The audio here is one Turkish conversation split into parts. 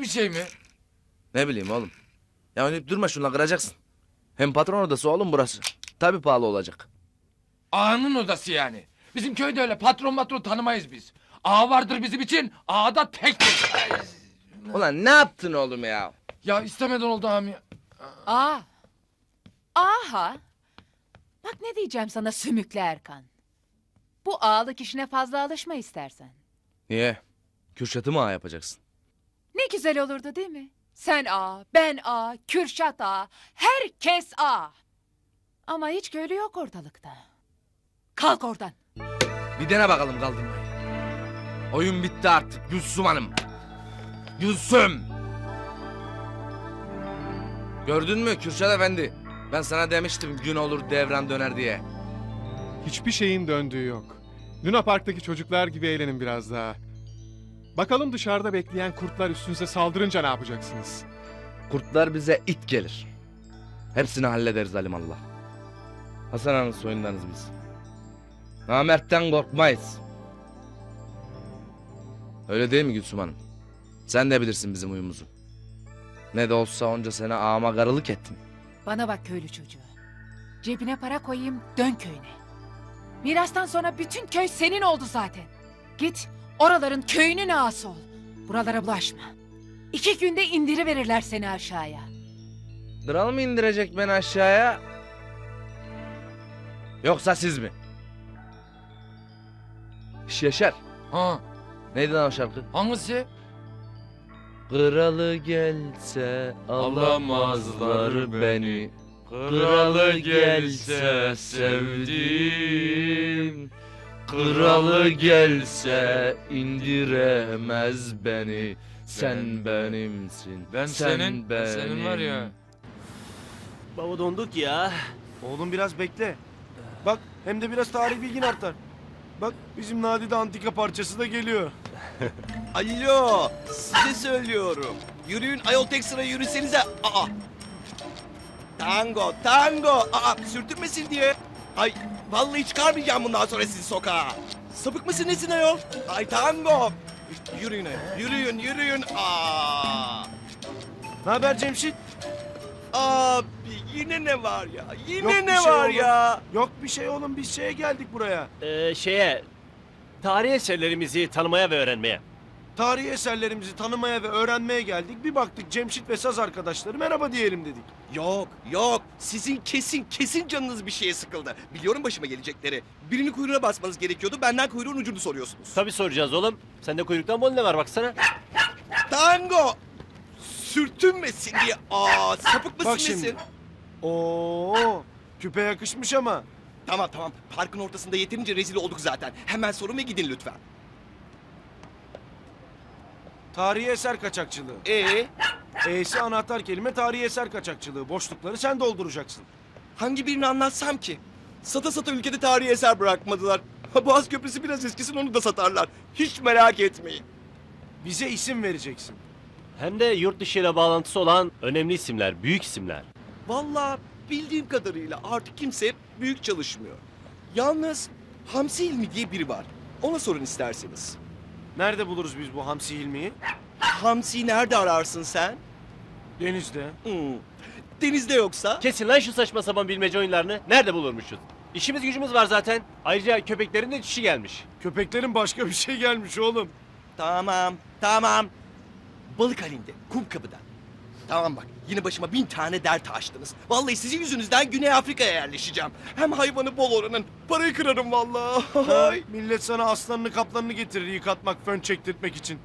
bir şey mi? Ne bileyim oğlum. Ya oynayıp durma şunla kıracaksın. Hem patron odası oğlum burası. Tabii pahalı olacak. Ağanın odası yani. Bizim köyde öyle patron patron tanımayız biz. Ağa vardır bizim için. Ağa da tektir. Ulan ne yaptın oğlum ya? ya istemeden oldu ağam ya. Aa. Aha. Bak ne diyeceğim sana sümüklü Erkan. Bu ağalık işine fazla alışma istersen. Niye? Kürşat'ı mı ağa yapacaksın? Ne güzel olurdu değil mi? Sen ağa, ben ağa, Kürşat ağa, herkes ağa. Ama hiç köylü yok ortalıkta. Kalk oradan. Bir dene bakalım kaldırmayı. Oyun bitti artık Gülsüm Hanım. Gülsüm. Gördün mü Kürşat Efendi? Ben sana demiştim gün olur devran döner diye. Hiçbir şeyin döndüğü yok. Luna Park'taki çocuklar gibi eğlenin biraz daha. Bakalım dışarıda bekleyen kurtlar üstünüze saldırınca ne yapacaksınız? Kurtlar bize it gelir. Hepsini hallederiz alimallah. Hasan Ağa'nın soyundanız biz. Namert'ten korkmayız. Öyle değil mi Gülsüm Hanım? Sen de bilirsin bizim huyumuzu. Ne de olsa onca sene ağama karılık ettin. Bana bak köylü çocuğu. Cebine para koyayım dön köyüne. Mirastan sonra bütün köy senin oldu zaten. Git oraların köyünün ağası ol. Buralara bulaşma. İki günde indiri verirler seni aşağıya. Kral mı indirecek beni aşağıya? Yoksa siz mi? Şş, Yaşar. Ha, Neydi lan o şarkı? hangisi? Kralı gelse alamazlar beni. Kralı gelse sevdim. Kralı gelse indiremez beni. Sen benimsin. Ben sen senin, ben senin var ya. Baba donduk ya. Oğlum biraz bekle. Bak hem de biraz tarih bilgin artar. Bak bizim Nadide antika parçası da geliyor. Alo, size söylüyorum. Yürüyün ayol tek sıra yürüsenize. Aa. Tango, tango. Aa, sürtünmesin diye. Ay, vallahi çıkarmayacağım bundan sonra sizi sokağa. Sapık mısın nesin ayol? Ay tango. Yürüyün ayol, yürüyün, yürüyün. Aa. Ne haber Cemşit? Abi yine ne var ya? Yine Yok bir ne şey var oğlum. ya? Yok bir şey oğlum biz şeye geldik buraya. Ee, şeye, tarihi eserlerimizi tanımaya ve öğrenmeye. Tarihi eserlerimizi tanımaya ve öğrenmeye geldik. Bir baktık Cemşit ve Saz arkadaşları merhaba diyelim dedik. Yok, yok. Sizin kesin, kesin canınız bir şeye sıkıldı. Biliyorum başıma gelecekleri. Birini kuyruğuna basmanız gerekiyordu. Benden kuyruğun ucunu soruyorsunuz. Tabii soracağız oğlum. Sende kuyruktan bol ne var baksana. Tango! Sürtünmesin diye. Aa, sapık mısın Bak şimdi. nesin? Oo, küpe yakışmış ama. Tamam tamam. Parkın ortasında yeterince rezil olduk zaten. Hemen sorun ve gidin lütfen. Tarihi eser kaçakçılığı. Ee, E'si anahtar kelime tarihi eser kaçakçılığı. Boşlukları sen dolduracaksın. hangi birini anlatsam ki? Sata sata ülkede tarihi eser bırakmadılar. Boğaz Köprüsü biraz eskisin onu da satarlar. Hiç merak etmeyin. Bize isim vereceksin. Hem de yurt dışı ile bağlantısı olan önemli isimler, büyük isimler. Vallahi bildiğim kadarıyla artık kimse büyük çalışmıyor. Yalnız Hamsi İlmi diye biri var. Ona sorun isterseniz. Nerede buluruz biz bu Hamsi Hilmi'yi? Hamsi'yi nerede ararsın sen? Denizde. Hmm. Denizde yoksa? Kesin lan şu saçma sapan bilmece oyunlarını. Nerede bulurmuşuz? İşimiz gücümüz var zaten. Ayrıca köpeklerin de çişi gelmiş. Köpeklerin başka bir şey gelmiş oğlum. Tamam, tamam. Balık halinde, kum kapıda. Tamam bak, yine başıma bin tane dert açtınız. Vallahi sizin yüzünüzden Güney Afrika'ya yerleşeceğim. Hem hayvanı bol oranın, parayı kırarım vallahi. Hay. Millet sana aslanını kaplanını getirir yıkatmak, fön çektirtmek için.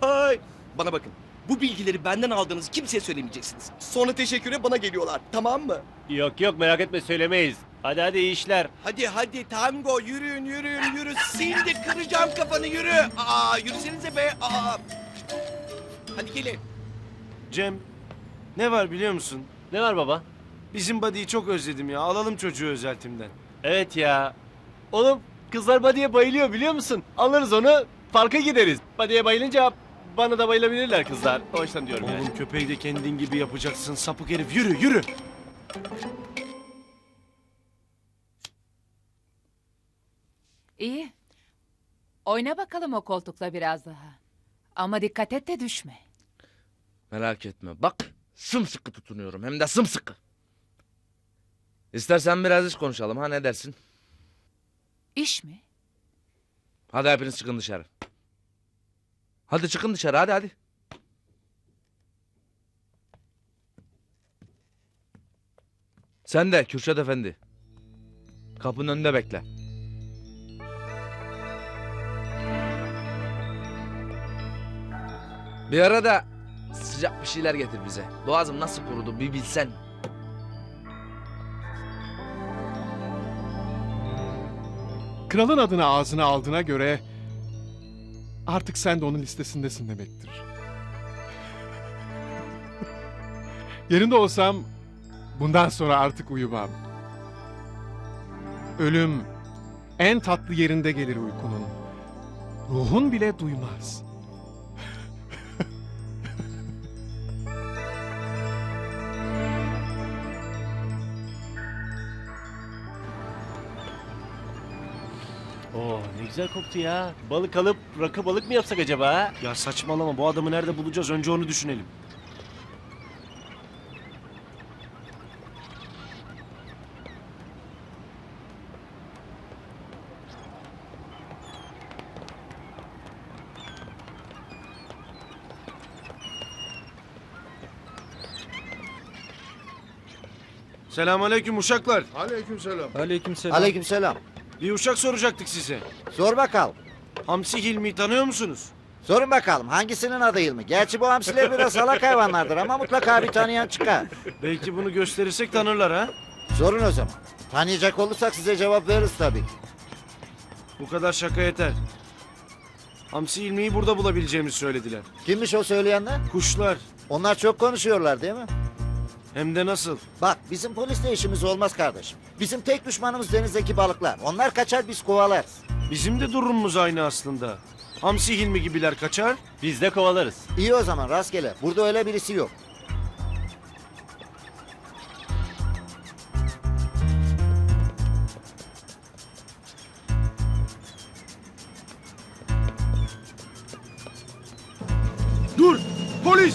Hay. Bana bakın, bu bilgileri benden aldığınızı kimseye söylemeyeceksiniz. Sonra teşekküre bana geliyorlar, tamam mı? Yok yok merak etme söylemeyiz. Hadi hadi iyi işler. Hadi hadi tango, yürüyün yürüyün yürü. Şimdi kıracağım kafanı yürü. Aa, yürüsenize be. Aa. Hadi gelin. Cem, ne var biliyor musun? Ne var baba? Bizim body'yi çok özledim ya. Alalım çocuğu özeltimden. Evet ya. Oğlum kızlar body'ye bayılıyor biliyor musun? Alırız onu parka gideriz. Body'ye bayılınca bana da bayılabilirler kızlar. O yüzden diyorum yani. Oğlum köpeği de kendin gibi yapacaksın sapık herif. Yürü yürü. İyi. Oyna bakalım o koltukla biraz daha. Ama dikkat et de düşme. Merak etme. Bak sımsıkı tutunuyorum. Hem de sımsıkı. İstersen biraz iş konuşalım ha ne dersin? İş mi? Hadi hepiniz çıkın dışarı. Hadi çıkın dışarı hadi hadi. Sen de Kürşat Efendi. Kapının önünde bekle. Bir ara da sıcak bir şeyler getir bize. Boğazım nasıl kurudu bir bilsen. Kralın adını ağzına aldığına göre artık sen de onun listesindesin demektir. Yerinde olsam bundan sonra artık uyumam. Ölüm en tatlı yerinde gelir uykunun. Ruhun bile duymaz. Oo ne güzel koktu ya. Balık alıp rakı balık mı yapsak acaba ha? Ya saçmalama bu adamı nerede bulacağız önce onu düşünelim. Selamünaleyküm uşaklar. Aleykümselam. Bir uşak soracaktık size. Sor bakalım. Hamsi Hilmi'yi tanıyor musunuz? Sorun bakalım hangisinin adı Hilmi? Gerçi bu hamsiler biraz salak hayvanlardır ama mutlaka bir tanıyan çıkar. Belki bunu gösterirsek tanırlar ha. Sorun o zaman. Tanıyacak olursak size cevap veririz tabii. Bu kadar şaka yeter. Hamsi Hilmi'yi burada bulabileceğimizi söylediler. Kimmiş o söyleyenler? Kuşlar. Onlar çok konuşuyorlar değil mi? Hem de nasıl? Bak bizim polisle işimiz olmaz kardeşim. Bizim tek düşmanımız denizdeki balıklar. Onlar kaçar biz kovalarız. Bizim de durumumuz aynı aslında. Hamsi Hilmi gibiler kaçar. Biz de kovalarız. İyi o zaman rastgele. Burada öyle birisi yok. Dur! Polis!